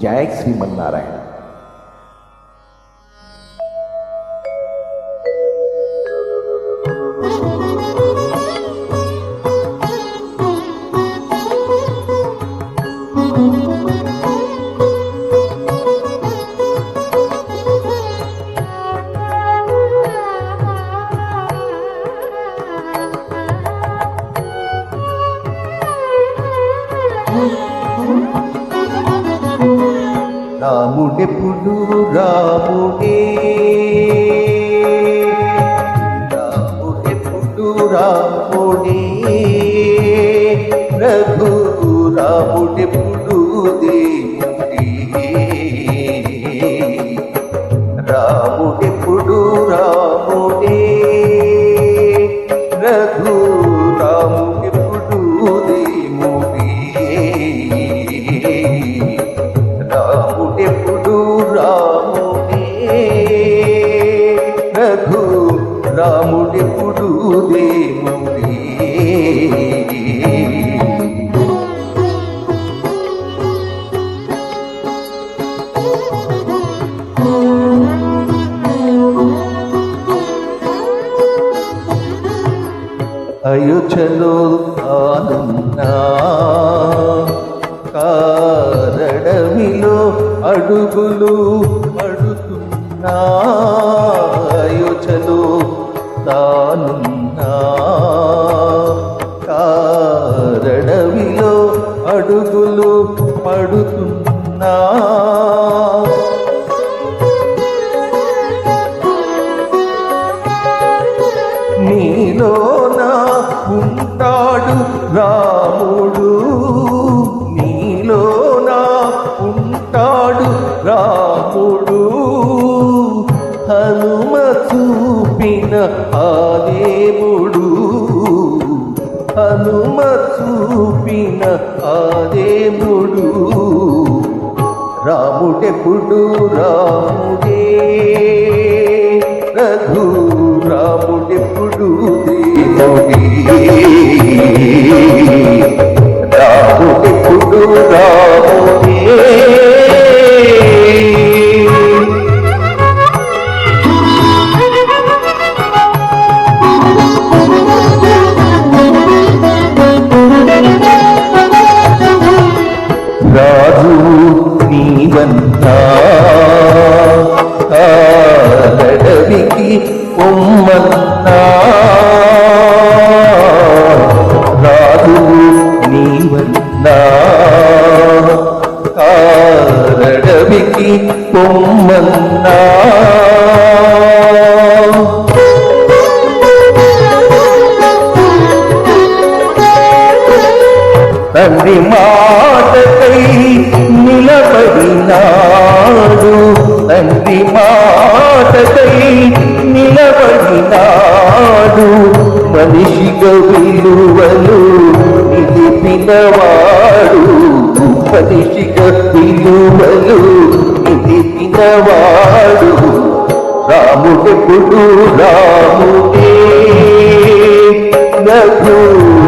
जय श्रीमन्नारायण రాముడెప్పుడు రాముడే. రాముడెప్పుడు రాముడే. రఘు రాముడెప్పుడు దే అయోధ్యలో ఆనున్నా కారడమిలో అడుగులు పడుతున్నా అయోధ్యలో తానున్నా. కారడమిలో అడుగులు పడుతున్నా. నా ఉంటాడు రాముడు. నీలో నా ఉంటాడు రాముడు. హనుమ చూపిన ఆ దేవుడు. హనుమ చూపిన ఆ దేవుడు. రాముడెప్పుడు రాముడే? రఘు రాముడెప్పుడు దేవుడే? రాముడెప్పుడు రాముడే రాజు నీవంతా కాలడవికి ఉమ్మంతా పొమ్మన్నా తండ్రి మాటకై నిలబడినాడు. తండ్రి మాటకై నిలబడినాడు. మనిషిగా విలువలు నిలిపినవాడు. మనిషిగా విలువలు రాముడెప్పుడు రాముడే రఘు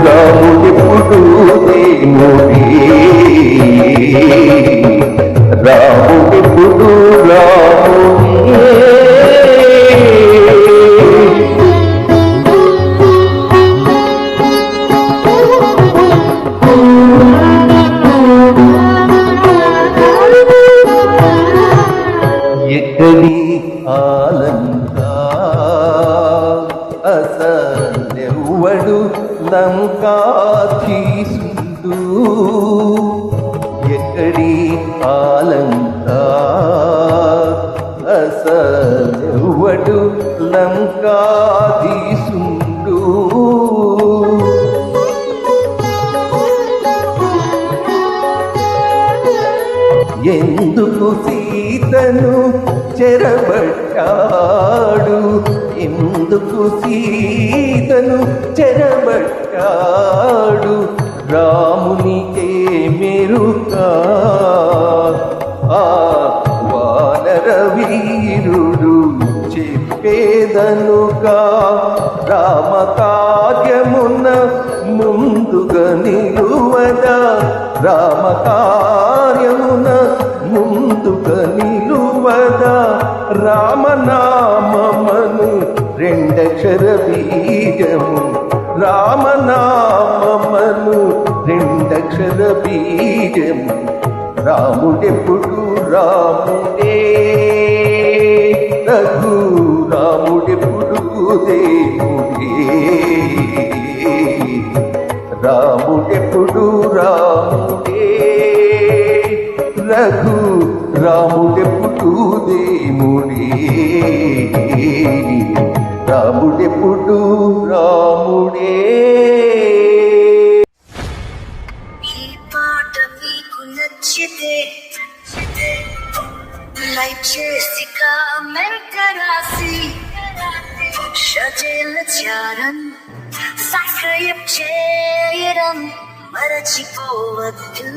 రాముడెప్పుడు దేవుడే రాముడెప్పుడు రాముడే ఎక్కడి ఆలంకా అసలెవ్వడు లంకా తీసుండు ఎక్కడి ఆలంకా అసలెవ్వడు లంకా తీసుండు ఎందుకు సీతను చెరబట్టాడు ఎందుకు సీతను చెరబట్టాడు రామునికే మెరుకా ఆ వానర వీరుడు చెప్పేదనుగా రామ కార్యమున ముందుగా నిలువదా రామ కార్యమున ముందుక నిలువదా రామనామను రెండక్షర బీజము. రామనామను రెండక్షర బీజము. రాముడెప్పుడు రాముడే? రఘు రాముడెప్పుడు దేవుడే? రాముడెప్పుడు రాముడే? రఘు రాముడెప్పుడు దేముడే రాముడెప్పుడు రాముడే ఈ పాట మీకు నచ్చితే లైక్ చేసి కామెంట్ రాసి షజేల చారం సబ్స్క్రైబ్ చేయడం మరచిపోవద్దు.